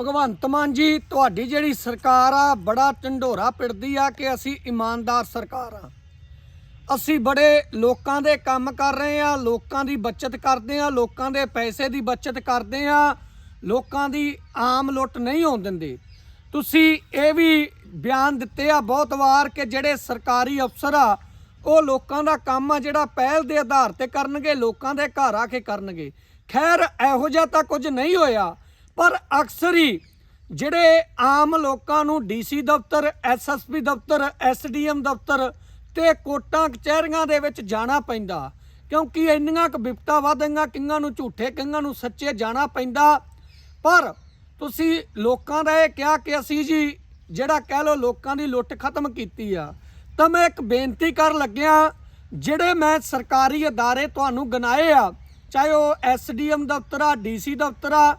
ਭਗਵੰਤ ਮਾਨ ਜੀ, ਤੁਹਾਡੀ ਜਿਹੜੀ ਸਰਕਾਰ ਆ, ਬੜਾ ਢੰਡੋਰਾ ਪਿੜਦੀ ਆ ਕਿ ਅਸੀਂ ਇਮਾਨਦਾਰ ਸਰਕਾਰ ਆ। ਅਸੀਂ ਬੜੇ ਲੋਕਾਂ ਦੇ ਕੰਮ ਕਰ ਰਹੇ ਆ, ਲੋਕਾਂ ਦੀ ਬਚਤ ਕਰਦੇ ਆ, ਲੋਕਾਂ ਦੇ ਪੈਸੇ ਦੀ ਬਚਤ ਕਰਦੇ ਆ, ਲੋਕਾਂ ਦੀ ਆਮ ਲੁੱਟ ਨਹੀਂ ਹੋਣ ਦਿੰਦੇ। ਤੁਸੀਂ ਇਹ ਵੀ ਬਿਆਨ ਦਿੱਤੇ ਆ ਬਹੁਤ ਵਾਰ ਕਿ ਜਿਹੜੇ ਸਰਕਾਰੀ ਅਫਸਰ ਆ, ਉਹ ਲੋਕਾਂ ਦਾ ਕੰਮ ਆ ਜਿਹੜਾ ਪਹਿਲ ਦੇ ਆਧਾਰ ਤੇ ਕਰਨਗੇ, ਲੋਕਾਂ ਦੇ ਘਰ ਆ ਕੇ ਕਰਨਗੇ। ਖੈਰ, ਇਹੋ ਜਿਹਾ ਤਾਂ ਕੁਝ ਨਹੀਂ ਹੋਇਆ। ਪਰ ਅਕਸਰ ਹੀ ਜਿਹੜੇ ਆਮ ਲੋਕਾਂ ਨੂੰ ਡੀਸੀ ਦਫ਼ਤਰ ਐਸਐਸਪੀ ਦਫ਼ਤਰ ਐਸਡੀਐਮ ਦਫ਼ਤਰ ਤੇ ਕੋਟਾਂ, ਕਚਹਿਰੀਆਂ ਦੇ ਵਿੱਚ ਜਾਣਾ ਪੈਂਦਾ, ਕਿਉਂਕਿ ਇੰਨੀਆਂ ਕੁ ਵਿਪਤਾ ਵਧੀਆਂ, ਕਿੰਨਾਂ ਨੂੰ ਝੂਠੇ, ਕਿੰਨਾਂ ਨੂੰ ਸੱਚੇ ਜਾਣਾ ਪੈਂਦਾ। ਪਰ ਤੁਸੀਂ ਲੋਕਾਂ ਦਾ ਇਹ ਕਿਹਾ ਕਿ ਅਸੀਂ ਜੀ ਜਿਹੜਾ ਕਹਿ ਲੋ ਲੋਕਾਂ ਦੀ ਲੁੱਟ ਖਤਮ ਕੀਤੀ ਆ, ਤਾਂ ਮੈਂ ਇੱਕ ਬੇਨਤੀ ਕਰਨ ਲੱਗਿਆ, ਜਿਹੜੇ ਮੈਂ ਸਰਕਾਰੀ ਅਦਾਰੇ ਤੁਹਾਨੂੰ ਗਨਾਏ ਆ, ਚਾਹੇ ਉਹ ਐਸਡੀਐਮ ਦਫ਼ਤਰ ਆ ਡੀਸੀ ਦਫ਼ਤਰ ਆ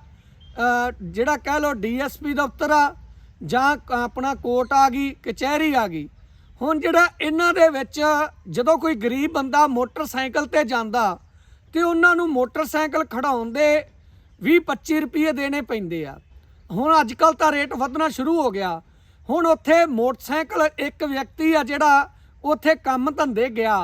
ਜਿਹੜਾ ਕਹਿ ਲੋ ਡੀਐਸਪੀ ਦਫ਼ਤਰ ਆ, ਜਾਂ ਆਪਣਾ ਕੋਰਟ ਆ ਗਈ ਕਚਹਿਰੀ ਆ ਗਈ। ਹੁਣ ਜਿਹੜਾ ਇਹਨਾਂ ਦੇ ਵਿੱਚ ਜਦੋਂ ਕੋਈ ਗਰੀਬ ਬੰਦਾ ਮੋਟਰਸਾਈਕਲ ਤੇ ਜਾਂਦਾ ਤੇ ਉਹਨਾਂ ਨੂੰ ਮੋਟਰਸਾਈਕਲ ਖੜਾਉਣ ਦੇ 20-25 ਰੁਪਏ ਦੇਣੇ ਪੈਂਦੇ ਆ। ਹੁਣ ਅੱਜ ਕੱਲ ਤਾਂ ਰੇਟ ਵਧਣਾ ਸ਼ੁਰੂ ਹੋ ਗਿਆ। ਹੁਣ ਉੱਥੇ ਮੋਟਰਸਾਈਕਲ ਇੱਕ ਵਿਅਕਤੀ ਆ ਜਿਹੜਾ ਉੱਥੇ ਕੰਮ ਧੰਦੇ ਗਿਆ।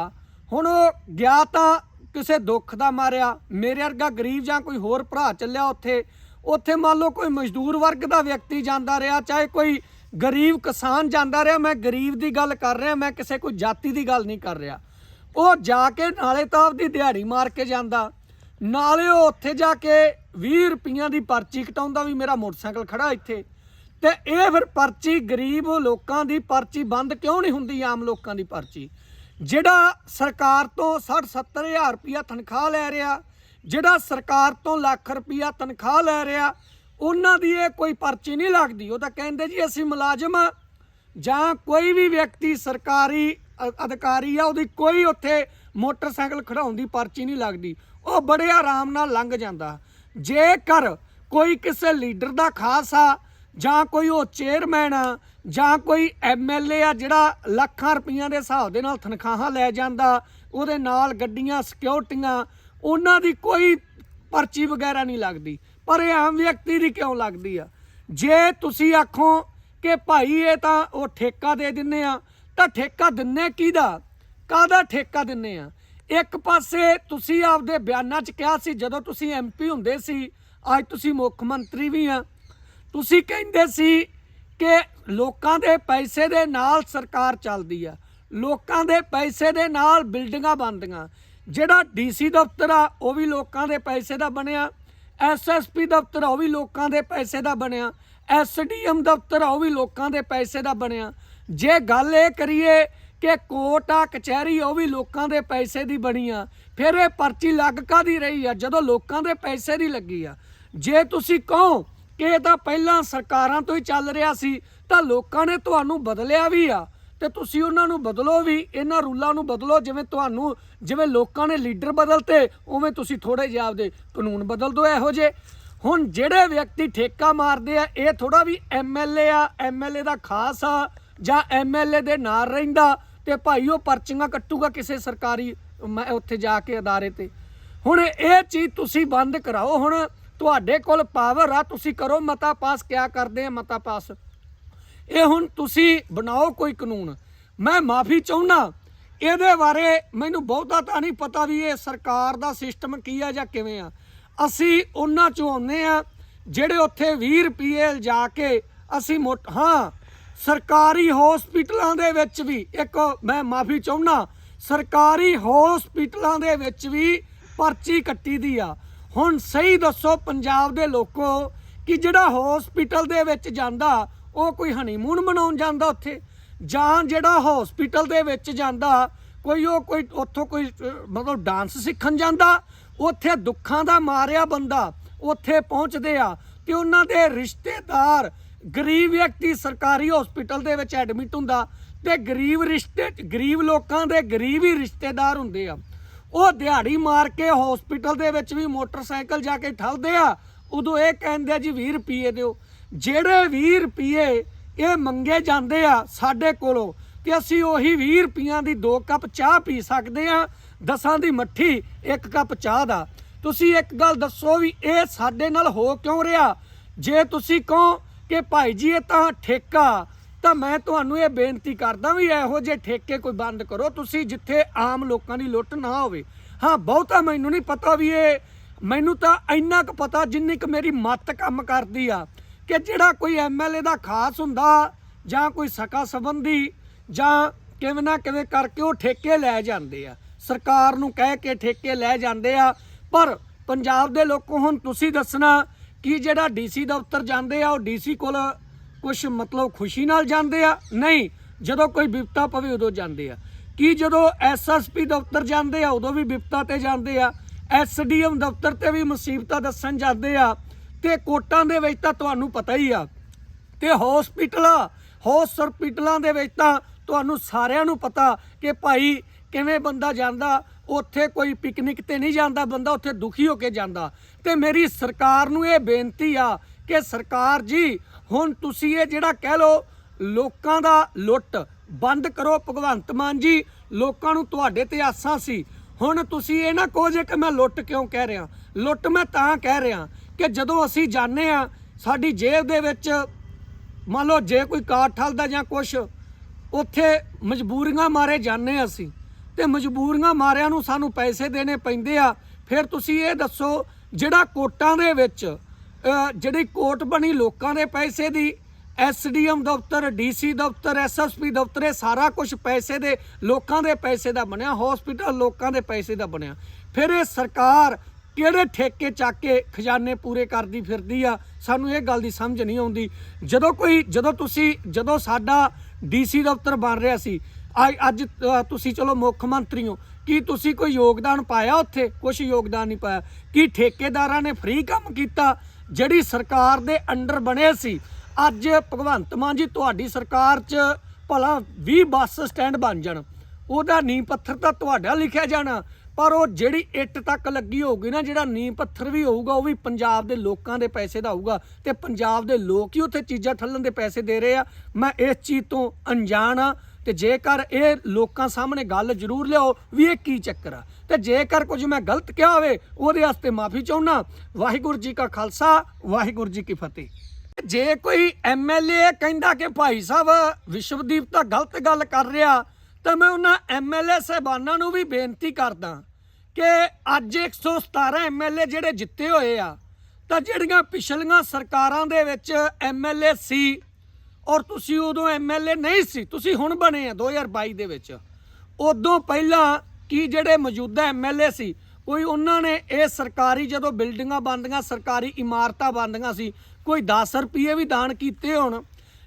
ਹੁਣ ਉਹ ਗਿਆ ਤਾਂ ਕਿਸੇ ਦੁੱਖ ਦਾ ਮਾਰਿਆ। ਮੇਰੇ ਵਰਗਾ ਗਰੀਬ ਜਾਂ ਕੋਈ ਹੋਰ ਭਰਾ ਚੱਲਿਆ ਉੱਥੇ ਉੱਥੇ ਮੰਨ ਲਓ ਕੋਈ ਮਜ਼ਦੂਰ ਵਰਗ ਦਾ ਵਿਅਕਤੀ ਜਾਂਦਾ ਰਿਹਾ, ਚਾਹੇ ਕੋਈ ਗਰੀਬ ਕਿਸਾਨ ਜਾਂਦਾ ਰਿਹਾ, ਮੈਂ ਗਰੀਬ ਦੀ ਗੱਲ ਕਰ ਰਿਹਾ, ਮੈਂ ਕਿਸੇ ਕੋਈ ਜਾਤੀ ਦੀ ਗੱਲ ਨਹੀਂ ਕਰ ਰਿਹਾ। ਉਹ ਜਾ ਕੇ ਨਾਲੇ ਤਾਂ ਆਪਦੀ ਦਿਹਾੜੀ ਮਾਰ ਕੇ ਜਾਂਦਾ। ਨਾਲੇ ਉਹ ਉੱਥੇ ਜਾ ਕੇ 20 ਰੁਪਈਆਂ ਦੀ ਪਰਚੀ ਕਟਾਉਂਦਾ ਵੀ ਮੇਰਾ ਮੋਟਰਸਾਈਕਲ ਖੜਾ ਇੱਥੇ। ਤੇ ਇਹ ਫਿਰ ਪਰਚੀ ਗਰੀਬ ਲੋਕਾਂ ਦੀ ਪਰਚੀ ਬੰਦ ਕਿਉਂ ਨਹੀਂ ਹੁੰਦੀ, ਆਮ ਲੋਕਾਂ ਦੀ ਪਰਚੀ? ਜਿਹੜਾ ਸਰਕਾਰ ਤੋਂ 60 70 ਹਜ਼ਾਰ ਰੁਪਈਆ ਤਨਖਾਹ ਲੈ ਰਿਹਾ ਜਿਹੜਾ ਸਰਕਾਰ ਤੋਂ ਲੱਖ ਰੁਪਈਆ ਤਨਖਾਹ ਲੈ ਰਿਹਾ, ਉਹਨਾਂ ਦੀ ਇਹ ਕੋਈ ਪਰਚੀ ਨਹੀਂ ਲੱਗਦੀ। ਉਹ ਤਾਂ ਕਹਿੰਦੇ ਜੀ, ਅਸੀਂ ਮੁਲਾਜ਼ਮ ਆ। ਜਾਂ ਕੋਈ ਵੀ ਵਿਅਕਤੀ ਸਰਕਾਰੀ ਅਧਿਕਾਰੀ ਆ, ਉਹਦੀ ਕੋਈ ਉੱਥੇ ਮੋਟਰਸਾਈਕਲ ਖੜਾਉਣ ਦੀ ਪਰਚੀ ਨਹੀਂ ਲੱਗਦੀ। ਉਹ ਬੜੇ ਆਰਾਮ ਨਾਲ ਲੰਘ ਜਾਂਦਾ। ਜੇਕਰ ਕੋਈ ਕਿਸੇ ਲੀਡਰ ਦਾ ਖਾਸ ਆ, ਜਾਂ ਕੋਈ ਉਹ ਚੇਅਰਮੈਨ ਆ, ਜਾਂ ਕੋਈ ਐਮਐਲਏ ਆ, ਜਿਹੜਾ ਲੱਖਾਂ ਰੁਪਈਆਂ ਦੇ ਹਿਸਾਬ ਦੇ ਨਾਲ ਤਨਖਾਹਾਂ ਲੈ ਜਾਂਦਾ, ਉਹਦੇ ਨਾਲ ਗੱਡੀਆਂ, ਸਿਕਿਉਰਟੀਆਂ ਉਹਨਾਂ ਦੀ ਕੋਈ ਪਰਚੀ ਵਗੈਰਾ ਨਹੀਂ ਲੱਗਦੀ। ਪਰ ਇਹ ਆਮ ਵਿਅਕਤੀ ਦੀ ਕਿਉਂ ਲੱਗਦੀ ਆ? ਜੇ ਤੁਸੀਂ ਆਖੋ ਕਿ ਭਾਈ ਇਹ ਤਾਂ ਉਹ ਠੇਕਾ ਦੇ ਦਿੰਨੇ ਆ, ਤਾਂ ਠੇਕਾ ਦਿੰਨੇ ਕਿਹਦਾ? ਕਾਹਦਾ ਠੇਕਾ ਦਿੰਨੇ ਆ? ਇੱਕ ਪਾਸੇ ਤੁਸੀਂ ਆਪਦੇ ਬਿਆਨਾਂ 'ਚ ਕਿਹਾ ਸੀ, ਜਦੋਂ ਤੁਸੀਂ ਐਮਪੀ ਹੁੰਦੇ ਸੀ, ਅੱਜ ਤੁਸੀਂ ਮੁੱਖ ਮੰਤਰੀ ਵੀ ਆ। ਤੁਸੀਂ ਕਹਿੰਦੇ ਸੀ ਕਿ ਲੋਕਾਂ ਦੇ ਪੈਸੇ ਦੇ ਨਾਲ ਸਰਕਾਰ ਚੱਲਦੀ ਆ। ਲੋਕਾਂ ਦੇ ਪੈਸੇ ਦੇ ਨਾਲ ਬਿਲਡਿੰਗਾਂ ਬਣਦੀਆਂ। ਜਿਹੜਾ ਡੀਸੀ ਦਫ਼ਤਰ ਆ, ਉਹ ਵੀ ਲੋਕਾਂ ਦੇ ਪੈਸੇ ਦਾ ਬਣਿਆ। ਐਸਐਸਪੀ ਦਫ਼ਤਰ ਆ, ਉਹ ਵੀ ਲੋਕਾਂ ਦੇ ਪੈਸੇ ਦਾ ਬਣਿਆ। ਐਸਡੀਐਮ ਦਫ਼ਤਰ ਆ, ਉਹ ਵੀ ਲੋਕਾਂ ਦੇ ਪੈਸੇ ਦਾ ਬਣਿਆ। ਜੇ ਗੱਲ ਇਹ ਕਰੀਏ ਕਿ ਕੋਰਟ ਆ, ਕਚਹਿਰੀ, ਉਹ ਵੀ ਲੋਕਾਂ ਦੇ ਪੈਸੇ ਦੀ ਬਣੀ ਆ। ਫਿਰ ਇਹ ਪਰਚੀ ਲੱਗ ਕਾਦੀ ਰਹੀ ਆ? ਜਦੋਂ ਲੋਕਾਂ ਦੇ ਪੈਸੇ ਦੀ ਲੱਗੀ ਆ। ਜੇ ਤੁਸੀਂ ਕਹੋ ਕਿ ਇਹ ਤਾਂ ਪਹਿਲਾਂ ਸਰਕਾਰਾਂ ਤੋਂ ਹੀ ਚੱਲ ਰਿਹਾ ਸੀ, ਤਾਂ ਲੋਕਾਂ ਨੇ ਤੁਹਾਨੂੰ ਬਦਲਿਆ ਵੀ ਆ। ਤੇ ਤੁਸੀਂ ਉਹਨਾਂ ਨੂੰ ਬਦਲੋ ਵੀ, ਇਹਨਾਂ ਰੂਲਾਂ ਨੂੰ ਬਦਲੋ, ਜਿਵੇਂ ਤੁਹਾਨੂੰ, ਜਿਵੇਂ ਲੋਕਾਂ ਨੇ ਲੀਡਰ ਬਦਲਤੇ, ਉਵੇਂ ਤੁਸੀਂ ਥੋੜੇ ਜਿਹੇ ਆਪਦੇ ਕਾਨੂੰਨ ਬਦਲ ਦਿਓ ਇਹੋ ਜੇ ਹੁਣ ਜਿਹੜੇ ਵਿਅਕਤੀ ਠੇਕਾ ਮਾਰਦੇ ਆ, ਇਹ ਥੋੜਾ ਵੀ ਐਮਐਲਏ ਆ ਐਮਐਲਏ ਦਾ ਖਾਸ ਆ, ਜਾਂ ਐਮਐਲਏ ਦੇ ਨਾਲ ਰਹਿੰਦਾ, ਤੇ ਭਾਈ ਉਹ ਪਰਚੀਆਂ ਕੱਟੂਗਾ ਕਿਸੇ ਸਰਕਾਰੀ, ਮੈਂ ਉੱਥੇ ਜਾ ਕੇ ਅਦਾਰੇ ਤੇ। ਹੁਣ ਇਹ ਚੀਜ਼ ਤੁਸੀਂ ਬੰਦ ਕਰਾਓ, ਹੁਣ ਤੁਹਾਡੇ ਕੋਲ ਪਾਵਰ ਆ, ਤੁਸੀਂ ਕਰੋ, ਮਤਾ ਪਾਸ ਕਿਆ ਕਰਦੇ ਆ, ਮਤਾ ਪਾਸ। ਇਹ ਹੁਣ ਤੁਸੀਂ ਬਣਾਓ ਕੋਈ ਕਾਨੂੰਨ। ਮੈਂ ਮਾਫੀ ਚਾਹੁੰਦਾ ਇਹਦੇ ਬਾਰੇ ਮੈਨੂੰ ਬਹੁਤਾ ਤਾਂ ਨਹੀਂ ਪਤਾ ਵੀ ਇਹ ਸਰਕਾਰ ਦਾ ਸਿਸਟਮ ਕੀ ਆ ਜਾਂ ਕਿਵੇਂ ਆ। ਅਸੀਂ ਉਹਨਾਂ ਚੋਂ ਆਉਂਦੇ ਆ, ਜਿਹੜੇ ਉੱਥੇ 20 ਰੁਪਏ ਜਾ ਕੇ ਅਸੀਂ ਹਾਂ, ਸਰਕਾਰੀ ਹਸਪੀਟਲਾਂ ਦੇ ਵਿੱਚ ਵੀ, ਇੱਕ ਮੈਂ ਮਾਫੀ ਚਾਹੁੰਦਾ ਸਰਕਾਰੀ ਹਸਪੀਟਲਾਂ ਦੇ ਵਿੱਚ ਵੀ ਪਰਚੀ ਕੱਟੀ ਦੀ ਆ। ਹੁਣ ਸਹੀ ਦੱਸੋ ਪੰਜਾਬ ਦੇ ਲੋਕੋ ਕਿ ਜਿਹੜਾ ਹਸਪੀਟਲ ਦੇ ਵਿੱਚ ਜਾਂਦਾ ਉਹ ਕੋਈ ਹਨੀਮੂਨ ਮਨਾਉਣ ਜਾਂਦਾ ਉੱਥੇ, ਜਾਂ ਜਿਹੜਾ ਹਸਪੀਟਲ ਦੇ ਵਿੱਚ ਜਾਂਦਾ, ਕੋਈ ਉਹ ਕੋਈ ਉੱਥੋਂ ਕੋਈ, ਮਤਲਬ ਡਾਂਸ ਸਿੱਖਣ ਜਾਂਦਾ, ਉੱਥੇ ਦੁੱਖਾਂ ਦਾ ਮਾਰਿਆ ਬੰਦਾ ਉੱਥੇ ਪਹੁੰਚਦੇ ਆ ਤੇ ਉਹਨਾਂ ਦੇ ਰਿਸ਼ਤੇਦਾਰ ਗਰੀਬ ਵਿਅਕਤੀ ਸਰਕਾਰੀ ਹਸਪੀਟਲ ਦੇ ਵਿੱਚ ਐਡਮਿਟ ਹੁੰਦਾ ਤੇ ਗਰੀਬ ਰਿਸ਼ਤੇ, ਗਰੀਬ ਲੋਕਾਂ ਦੇ ਗਰੀਬ ਹੀ ਰਿਸ਼ਤੇਦਾਰ ਹੁੰਦੇ ਆ। ਉਹ ਦਿਹਾੜੀ ਮਾਰ ਕੇ ਹਸਪੀਟਲ ਦੇ ਵਿੱਚ ਵੀ ਮੋਟਰਸਾਈਕਲ ਜਾ ਕੇ ਠਲਦੇ ਆ, ਉਦੋਂ ਇਹ ਕਹਿੰਦੇ ਆ ਜੀ 20 ਰੁਪਏ ਦਿਓ। ਜਿਹੜੇ 20 ਰੁਪਏ ਇਹ ਮੰਗੇ ਜਾਂਦੇ ਆ ਸਾਡੇ ਕੋਲੋਂ, ਕਿ ਅਸੀਂ ਉਹੀ 20 ਰੁਪਈਆਂ ਦੀ ਦੋ ਕੱਪ ਚਾਹ ਪੀ ਸਕਦੇ ਆ, ਦਸਾਂ ਦੀ ਮੱਠੀ ਇੱਕ ਕੱਪ ਚਾਹ ਦਾ। ਤੁਸੀਂ ਇੱਕ ਗੱਲ ਦੱਸੋ ਵੀ ਇਹ ਸਾਡੇ ਨਾਲ ਹੋ ਕਿਉਂ ਰਿਹਾ? ਜੇ ਤੁਸੀਂ ਕਹੋ ਕਿ ਭਾਈ ਜੀ ਇਹ ਤਾਂ ਠੇਕਾ, ਤਾਂ ਮੈਂ ਤੁਹਾਨੂੰ ਇਹ ਬੇਨਤੀ ਕਰਦਾ ਵੀ ਇਹੋ ਜਿਹੇ ਠੇਕੇ ਕੋਈ ਬੰਦ ਕਰੋ, ਤੁਸੀਂ ਜਿੱਥੇ ਆਮ ਲੋਕਾਂ ਦੀ ਲੁੱਟ ਨਾ ਹੋਵੇ। ਹਾਂ, ਬਹੁਤਾ ਮੈਨੂੰ ਨਹੀਂ ਪਤਾ ਵੀ ਇਹ, ਮੈਨੂੰ ਤਾਂ ਇੰਨਾ ਕੁ ਪਤਾ ਜਿੰਨੀ ਕੁ ਮੇਰੀ ਮੱਤ ਕੰਮ ਕਰਦੀ ਆ। ਕਿ ਜਿਹੜਾ ਕੋਈ ਐਮਐਲਏ ਦਾ ਖਾਸ ਹੁੰਦਾ ਜਾਂ ਕੋਈ ਸਕਾ ਸੰਬੰਧੀ ਜਾਂ ਕਿਵੇਂ ਨਾ ਕਿਵੇਂ ਕਰਕੇ ਉਹ ਠੇਕੇ ਲੈ ਜਾਂਦੇ ਆ। ਸਰਕਾਰ ਨੂੰ ਕਹਿ ਕੇ ਠੇਕੇ ਲੈ ਜਾਂਦੇ ਆ। ਪਰ ਪੰਜਾਬ ਦੇ ਲੋਕੋ ਹੁਣ ਤੁਸੀਂ ਦੱਸਣਾ ਕਿ ਜਿਹੜਾ ਡੀਸੀ ਦਫ਼ਤਰ ਜਾਂਦੇ ਆ, ਉਹ ਡੀਸੀ ਕੋਲ ਕੁਝ ਮਤਲਬ ਖੁਸ਼ੀ ਨਾਲ ਜਾਂਦੇ ਆ? ਨਹੀਂ, ਜਦੋਂ ਕੋਈ ਵਿਪਤਾ ਪਵੇ ਉਦੋਂ ਜਾਂਦੇ ਆ। ਕੀ ਜਦੋਂ ਐਸਐਸਪੀ ਦਫ਼ਤਰ ਜਾਂਦੇ ਆ, ਉਦੋਂ ਵੀ ਵਿਪਤਾ ਤੇ ਜਾਂਦੇ ਆ। ਐਸਡੀਐਮ ਦਫ਼ਤਰ ਤੇ ਵੀ ਮੁਸੀਬਤਾਂ ਦੱਸਣ ਜਾਂਦੇ ਆ। ਤੇ ਕੋਟਾਂ ਦੇ ਵਿੱਚ ਤਾਂ ਤੁਹਾਨੂੰ ਪਤਾ ਹੀ ਆ ਤੇ ਹਸਪੀਟਲਾਂ ਹਸਪੀਟਲਾਂ ਦੇ ਵਿੱਚ ਤਾਂ ਤੁਹਾਨੂੰ ਸਾਰਿਆਂ ਨੂੰ ਪਤਾ ਕਿ ਭਾਈ ਕਿਵੇਂ ਬੰਦਾ ਜਾਂਦਾ, ਉੱਥੇ ਕੋਈ ਪਿਕਨਿਕ ਤੇ ਨਹੀਂ ਜਾਂਦਾ, ਬੰਦਾ ਉੱਥੇ ਦੁਖੀ ਹੋ ਕੇ ਜਾਂਦਾ। ਤੇ ਮੇਰੀ ਸਰਕਾਰ ਨੂੰ ਇਹ ਬੇਨਤੀ ਆ ਕਿ ਸਰਕਾਰ ਜੀ, ਹੁਣ ਤੁਸੀਂ ਇਹ ਜਿਹੜਾ ਕਹਿ ਲੋ ਲੋਕਾਂ ਦਾ ਲੁੱਟ ਬੰਦ ਕਰੋ, ਭਗਵੰਤ ਮਾਨ ਜੀ, ਲੋਕਾਂ ਨੂੰ ਤੁਹਾਡੇ ਤੇ ਆਸਾਂ ਸੀ। ਹੁਣ ਤੁਸੀਂ ਇਹ ਨਾ ਕਹੋ ਜੇ ਕਿ ਮੈਂ ਲੁੱਟ ਕਿਉਂ ਕਹਿ ਰਿਹਾ? ਲੁੱਟ ਮੈਂ ਤਾਂ ਕਹਿ ਰਿਹਾ ਕਿ ਜਦੋਂ ਅਸੀਂ ਜਾਣਦੇ ਆ ਸਾਡੀ ਜੇਬ ਦੇ ਵਿੱਚ, ਮੰਨ ਲਓ ਜੇ ਕੋਈ ਕਾਰ ਠਲਦਾ ਜਾਂ ਕੁਛ, ਉੱਥੇ ਮਜਬੂਰੀਆਂ ਮਾਰੇ ਜਾਂਦੇ ਹਾਂ ਅਸੀਂ। ਤੇ ਮਜਬੂਰੀਆਂ ਮਾਰਿਆਂ ਨੂੰ ਸਾਨੂੰ ਪੈਸੇ ਦੇਣੇ ਪੈਂਦੇ ਆ। ਫਿਰ ਤੁਸੀਂ ਇਹ ਦੱਸੋ, ਜਿਹੜਾ ਕੋਟਾਂ ਦੇ ਵਿੱਚ ਜਿਹੜੀ ਕੋਟ ਬਣੀ ਲੋਕਾਂ ਦੇ ਪੈਸੇ ਦੀ ਐਸਡੀਐਮ ਦਫ਼ਤਰ ਡੀਸੀ ਦਫ਼ਤਰ ਐਸਐਸਪੀ ਦਫ਼ਤਰ, ਇਹ ਸਾਰਾ ਕੁਝ ਪੈਸੇ ਦੇ, ਲੋਕਾਂ ਦੇ ਪੈਸੇ ਦਾ ਬਣਿਆ, ਹਸਪੀਟਲ ਲੋਕਾਂ ਦੇ ਪੈਸੇ ਦਾ ਬਣਿਆ। ਫਿਰ ਇਹ ਸਰਕਾਰ ਕਿਹੜੇ ਠੇਕੇ ਚੱਕ ਕੇ ਖਜ਼ਾਨੇ ਪੂਰੇ ਕਰਦੀ ਫਿਰਦੀ ਆ? ਸਾਨੂੰ ਇਹ ਗੱਲ ਦੀ ਸਮਝ ਨਹੀਂ ਆਉਂਦੀ। ਜਦੋਂ ਕੋਈ ਜਦੋਂ ਤੁਸੀਂ ਜਦੋਂ ਸਾਡਾ ਡੀਸੀ ਦਫ਼ਤਰ ਬਣ ਰਿਹਾ ਸੀ ਅੱਜ ਅੱਜ ਤੁਸੀਂ ਚਲੋ ਮੁੱਖ ਮੰਤਰੀ ਹੋ, ਕੀ ਤੁਸੀਂ ਕੋਈ ਯੋਗਦਾਨ ਪਾਇਆ ਉੱਥੇ? ਕੁਝ ਯੋਗਦਾਨ ਨਹੀਂ ਪਾਇਆ। ਕੀ ਠੇਕੇਦਾਰਾਂ ਨੇ ਫ੍ਰੀ ਕੰਮ ਕੀਤਾ? ਜਿਹੜੀ ਸਰਕਾਰ ਦੇ ਅੰਡਰ ਬਣੇ ਸੀ। ਅੱਜ ਭਗਵੰਤ ਮਾਨ ਜੀ ਤੁਹਾਡੀ ਸਰਕਾਰ 'ਚ ਭਲਾ 20 ਬੱਸ ਸਟੈਂਡ ਬਣ ਜਾਣ। ਉਹਦਾ ਨੀਂਹ ਪੱਥਰ ਤਾਂ ਤੁਹਾਡਾ ਲਿਖਿਆ ਜਾਣਾ। ਪਰ ਉਹ ਜਿਹੜੀ ਇੱਟ ਤੱਕ ਲੱਗੀ ਹੋਊਗੀ ਨਾ, ਜਿਹੜਾ ਨੀਂਹ ਪੱਥਰ ਵੀ ਹੋਊਗਾ, ਉਹ ਵੀ ਪੰਜਾਬ ਦੇ ਲੋਕਾਂ ਦੇ ਪੈਸੇ ਦਾ ਹੋਊਗਾ ਤੇ ਪੰਜਾਬ ਦੇ ਲੋਕ ਹੀ ਉੱਥੇ ਚੀਜ਼ਾਂ ਠੱਲਣ ਦੇ ਪੈਸੇ ਦੇ ਰਹੇ ਆ। ਮੈਂ ਇਸ ਚੀਜ਼ ਤੋਂ ਅਣਜਾਣ ਆ ਤੇ ਜੇਕਰ ਇਹ ਲੋਕਾਂ ਸਾਹਮਣੇ ਗੱਲ ਜ਼ਰੂਰ ਲਿਆਓ ਵੀ ਇਹ ਕੀ ਚੱਕਰ ਆ। ਤੇ ਜੇਕਰ ਕੁਝ ਮੈਂ ਗਲਤ ਕਿਹਾ ਹੋਵੇ, ਉਹਦੇ ਵਾਸਤੇ ਮਾਫੀ ਚਾਹੁੰਨਾ। ਵਾਹਿਗੁਰੂ ਜੀ ਕਾ ਖਾਲਸਾ, ਵਾਹਿਗੁਰੂ ਜੀ ਕੀ ਫਤਿਹ। ਜੇ ਕੋਈ ਐਮਐਲਏ ਕਹਿੰਦਾ ਕਿ ਭਾਈ ਸਾਹਿਬ ਵਿਸ਼ਵਦੀਪ ਤਾਂ ਗਲਤ ਗੱਲ ਕਰ ਰਿਹਾ ਤਾਂ ਮੈਂ ਉਹਨਾਂ ਐਮਐਲਏ ਸਹਿਬਾਨਾਂ ਨੂੰ ਵੀ ਬੇਨਤੀ ਕਰਦਾ ਕਿ ਅੱਜ 117 ਐਮਐਲਏ ਜਿਹੜੇ ਜਿੱਤੇ ਹੋਏ ਆ, ਤਾਂ ਜਿਹੜੀਆਂ ਪਿਛਲੀਆਂ ਸਰਕਾਰਾਂ ਦੇ ਵਿੱਚ ਐਮਐਲਏ ਸੀ ਔਰ ਤੁਸੀਂ ਉਦੋਂ ਐਮਐਲਏ ਨਹੀਂ ਸੀ, ਤੁਸੀਂ ਹੁਣ ਬਣੇ ਆ 2022 ਦੇ ਵਿੱਚ। ਉਦੋਂ ਪਹਿਲਾਂ ਕੀ ਜਿਹੜੇ ਮੌਜੂਦਾ ਐਮਐਲਏ ਸੀ, ਕੋਈ ਉਹਨਾਂ ਨੇ ਇਹ ਸਰਕਾਰੀ ਜਦੋਂ ਬਿਲਡਿੰਗਾਂ ਬੰਦੀਆਂ ਸਰਕਾਰੀ ਇਮਾਰਤਾਂ ਬੰਦੀਆਂ ਸੀ, ਕੋਈ 10 ਰੁਪਏ ਵੀ ਦਾਨ ਕੀਤੇ ਹੋਣ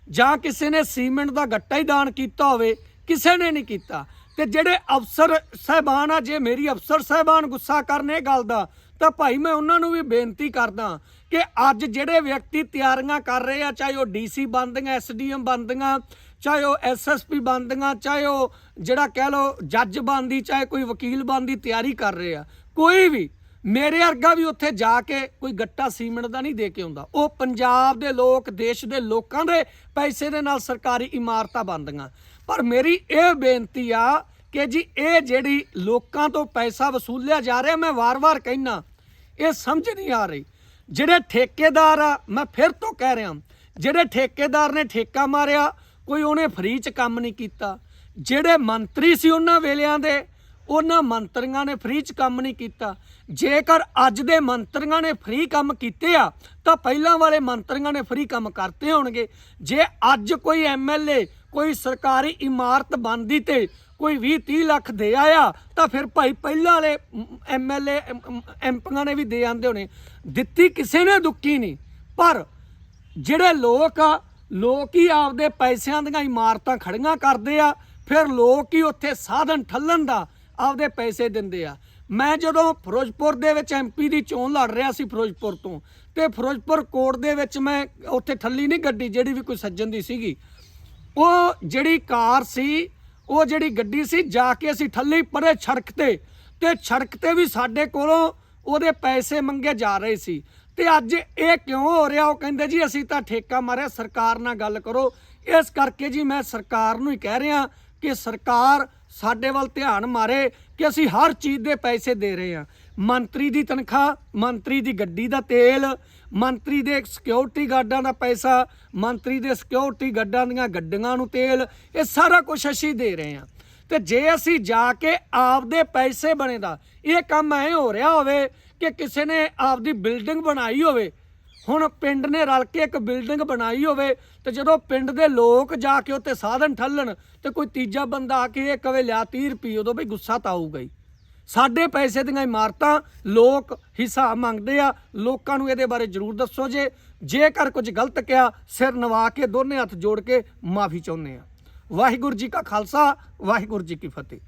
ਜਾਂ ਕਿਸੇ ਨੇ ਸੀਮੈਂਟ ਦਾ ਗੱਟਾ ਹੀ ਦਾਨ ਕੀਤਾ ਹੋਵੇ ਕਿਸੇ ਨੇ ਨਹੀਂ ਕੀਤਾ। ਤੇ ਜਿਹੜੇ ਅਫਸਰ ਸਹਿਬਾਨ ਆ, ਜੇ ਮੇਰੀ ਅਫਸਰ ਸਹਿਬਾਨ ਗੁੱਸਾ ਕਰਨ ਇਹ ਗੱਲ ਦਾ, ਤਾਂ ਭਾਈ ਮੈਂ ਉਹਨਾਂ ਨੂੰ ਵੀ ਬੇਨਤੀ ਕਰਦਾ ਕਿ ਅੱਜ ਜਿਹੜੇ ਵਿਅਕਤੀ ਤਿਆਰੀਆਂ ਕਰ ਰਹੇ ਆ, ਚਾਹੇ ਉਹ ਡੀਸੀ ਬੰਦੀਆਂ ਐਸਡੀਐਮ ਬੰਦੀਆਂ ਚਾਹੇ ਉਹ ਐਸਐਸਪੀ ਬੰਦੀਆਂ ਚਾਹੇ ਉਹ ਜਿਹੜਾ ਕਹਿ ਲਓ ਜੱਜ ਬੰਦੀ ਚਾਹੇ ਕੋਈ ਵਕੀਲ ਬੰਦੀ ਤਿਆਰੀ ਕਰ ਰਹੇ ਆ। ਕੋਈ ਵੀ, ਮੇਰੇ ਵਰਗਾ ਵੀ ਉੱਥੇ ਜਾ ਕੇ ਕੋਈ ਗੱਟਾ ਸੀਮੈਂਟ ਦਾ ਨਹੀਂ ਦੇ ਕੇ ਆਉਂਦਾ। ਉਹ ਪੰਜਾਬ ਦੇ ਲੋਕ, ਦੇਸ਼ ਦੇ ਲੋਕਾਂ ਦੇ ਪੈਸੇ ਦੇ ਨਾਲ ਸਰਕਾਰੀ ਇਮਾਰਤਾਂ ਬੰਦੀਆਂ ਪਰ ਮੇਰੀ ਇਹ ਬੇਨਤੀ ਆ ਕਿ ਜੀ ਇਹ ਜਿਹੜੀ ਲੋਕਾਂ ਤੋਂ ਪੈਸਾ ਵਸੂਲਿਆ ਜਾ ਰਿਹਾ, ਮੈਂ ਵਾਰ-ਵਾਰ ਕਹਿਣਾ ਇਹ ਸਮਝ ਨਹੀਂ ਆ ਰਹੀ। ਜਿਹੜੇ ਠੇਕੇਦਾਰ ਆ, ਮੈਂ ਫਿਰ ਤੋਂ ਕਹਿ ਰਿਹਾ, ਜਿਹੜੇ ਠੇਕੇਦਾਰ ਨੇ ਠੇਕਾ ਮਾਰਿਆ, ਕੋਈ ਉਹਨੇ ਫ੍ਰੀ ਚ ਕੰਮ ਨਹੀਂ ਕੀਤਾ। ਜਿਹੜੇ ਮੰਤਰੀ ਸੀ ਉਹਨਾਂ ਵੇਲਿਆਂ ਦੇ, ਉਹਨਾਂ ਮੰਤਰੀਆਂ ਨੇ ਫ੍ਰੀ ਚ ਕੰਮ ਨਹੀਂ ਕੀਤਾ। ਜੇਕਰ ਅੱਜ ਦੇ ਮੰਤਰੀਆਂ ਨੇ ਫ੍ਰੀ ਕੰਮ ਕੀਤੇ ਆ, ਤਾਂ ਪਹਿਲਾਂ ਵਾਲੇ ਮੰਤਰੀਆਂ ਨੇ ਫ੍ਰੀ ਕੰਮ ਕਰਤੇ ਹੋਣਗੇ। ਜੇ ਅੱਜ ਕੋਈ ਐਮਐਲਏ ਕੋਈ ਸਰਕਾਰੀ ਇਮਾਰਤ ਬਣਦੀ ਤੇ ਕੋਈ 20 30 ਲੱਖ ਦੇ ਆਇਆ, ਤਾਂ ਫਿਰ ਭਾਈ ਪਹਿਲਾਂ ਵਾਲੇ ਐਮਐਲਏ ਐਮਪੀਆਂ ਨੇ ਵੀ ਦੇ ਆਂਦੇ ਹੋਣੇ। ਦਿੱਤੀ ਕਿਸੇ ਨੇ ਦੁੱਕੀ ਨਹੀਂ। ਪਰ ਜਿਹੜੇ ਲੋਕ ਆ, ਲੋਕ ਹੀ ਆਪਦੇ ਪੈਸਿਆਂ ਦੀਆਂ ਇਮਾਰਤਾਂ ਖੜੀਆਂ ਕਰਦੇ ਆ, ਫਿਰ ਲੋਕ ਹੀ ਉੱਥੇ ਸਾਧਨ ਠੱਲਣ ਦਾ ਆਪਦੇ ਪੈਸੇ ਦਿੰਦੇ ਆ। ਮੈਂ ਜਦੋਂ ਫਿਰੋਜ਼ਪੁਰ ਦੇ ਵਿੱਚ ਐਮਪੀ ਦੀ ਚੋਣ ਲੜ ਰਿਹਾ ਸੀ ਫਿਰੋਜ਼ਪੁਰ ਤੋਂ, ਤੇ ਫਿਰੋਜ਼ਪੁਰ ਕੋਰਟ ਦੇ ਵਿੱਚ ਮੈਂ ਉੱਥੇ ਠੱਲੀ ਨਹੀਂ ਗੱਡੀ ਜਿਹੜੀ ਵੀ ਕੋਈ ਸੱਜਣ ਦੀ ਸੀਗੀ ਉਹ ਜਿਹੜੀ ਕਾਰ ਸੀ, ਉਹ ਜਿਹੜੀ ਗੱਡੀ ਸੀ, ਜਾ ਕੇ ਅਸੀਂ ਥੱਲੇ ਪਰੇ ਸੜਕ ਤੇ ਤੇ ਸੜਕ ਤੇ ਵੀ ਸਾਡੇ ਕੋਲੋਂ ਉਹਦੇ ਪੈਸੇ ਮੰਗੇ ਜਾ ਰਹੇ ਸੀ। ਤੇ ਅੱਜ ਇਹ ਕਿਉਂ ਹੋ ਰਿਹਾ? ਉਹ ਕਹਿੰਦੇ ਜੀ, ਅਸੀਂ ਤਾਂ ਠੇਕਾ ਮਾਰਿਆ, ਸਰਕਾਰ ਨਾਲ ਗੱਲ ਕਰੋ। ਇਸ ਕਰਕੇ ਜੀ ਮੈਂ ਸਰਕਾਰ ਨੂੰ ਹੀ ਕਹਿ ਰਿਹਾ ਕਿ ਸਰਕਾਰ ਸਾਡੇ ਵੱਲ ਧਿਆਨ ਮਾਰੇ ਕਿ ਅਸੀਂ ਹਰ ਚੀਜ਼ ਦੇ ਪੈਸੇ ਦੇ ਰਹੇ ਹਾਂ। ਮੰਤਰੀ ਦੀ ਤਨਖਾਹ, ਮੰਤਰੀ ਦੀ ਗੱਡੀ ਦਾ ਤੇਲ, ਮੰਤਰੀ ਦੇ ਸਿਕਿਉਰਿਟੀ ਗਾਰਡਾਂ ਦਾ ਪੈਸਾ, ਮੰਤਰੀ ਦੇ ਸਿਕਿਉਰਿਟੀ ਗਾਰਡਾਂ ਦੀਆਂ ਗੱਡੀਆਂ ਨੂੰ ਤੇਲ, ਇਹ ਸਾਰਾ ਕੁਝ ਅਸੀਂ ਦੇ ਰਹੇ ਹਾਂ। ਤੇ ਜੇ ਅਸੀਂ ਜਾ ਕੇ ਆਪਦੇ ਪੈਸੇ ਬਣੇ ਦਾ ਇਹ ਕੰਮ ਐ ਹੋ ਰਿਹਾ ਹੋਵੇ ਕਿ ਕਿਸੇ ਨੇ ਆਪਦੀ ਬਿਲਡਿੰਗ ਬਣਾਈ ਹੋਵੇ, ਹੁਣ ਪਿੰਡ ਨੇ ਰਲ ਕੇ ਇੱਕ ਬਿਲਡਿੰਗ ਬਣਾਈ ਹੋਵੇ, ਤੇ ਜਦੋਂ ਪਿੰਡ ਦੇ ਲੋਕ ਜਾ ਕੇ ਉੱਤੇ ਸਾਧਨ ਠੱਲਣ, ਤੇ ਕੋਈ ਤੀਜਾ ਬੰਦਾ ਆ ਕੇ ਇਹ ਕਵੇ, ਲਿਆ 30 ਰੁਪਏ ਉਦੋਂ ਬਈ ਗੁੱਸਾ ਤਾਂ ਆਊਗਾ ਹੀ। ਸਾਡੇ ਪੈਸੇ ਦੀਆਂ ਇਮਾਰਤਾਂ ਲੋਕ ਹਿਸਾਬ ਮੰਗਦੇ ਆ। ਲੋਕਾਂ ਨੂੰ ਇਹਦੇ ਬਾਰੇ ਜ਼ਰੂਰ ਦੱਸੋ ਜੇ। ਜੇਕਰ ਕੁਝ ਗਲਤ ਕਿਹਾ, ਸਿਰ ਨਵਾ ਕੇ ਦੋਨੇ ਹੱਥ ਜੋੜ ਕੇ ਮਾਫੀ ਚਾਹੁੰਦੇ ਆ। ਵਾਹਿਗੁਰੂ ਜੀ ਕਾ ਖਾਲਸਾ, ਵਾਹਿਗੁਰੂ ਜੀ ਕੀ ਫਤਿਹ।